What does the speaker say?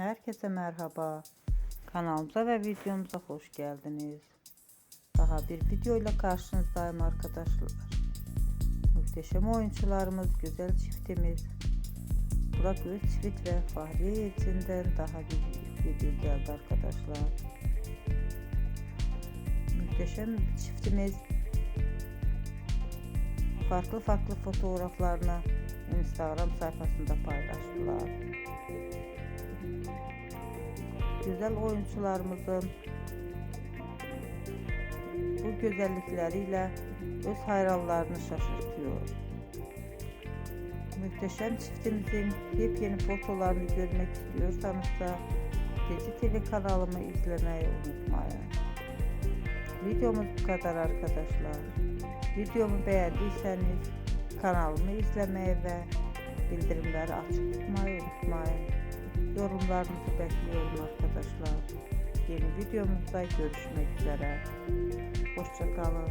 Herkese merhaba. Kanalımıza ve videomuza hoş geldiniz. Daha bir video ile karşınızdayım arkadaşlar. Muhteşem oyuncularımız, güzel çiftimiz Burak Özçivit ve Fahriye Yelçin'den daha bir video geldi arkadaşlar. Muhteşem çiftimiz farklı farklı fotoğraflarını Instagram sayfasında paylaştılar. Güzel oyuncularımızın bu güzellikleriyle öz hayranlarını şaşırtıyor. Muhteşem çiftimizin yepyeni fotolarını görmek istiyorsanız da Gezi TV kanalımı izlemeyi unutmayın. Videomuz bu kadar arkadaşlar. Videomu beğendiyseniz kanalımı izlemeyi ve bildirimleri açık tutmayı unutmayın. Yorumlarınızı bekliyorum arkadaşlar. Yeni videomuzda görüşmek üzere. Hoşçakalın.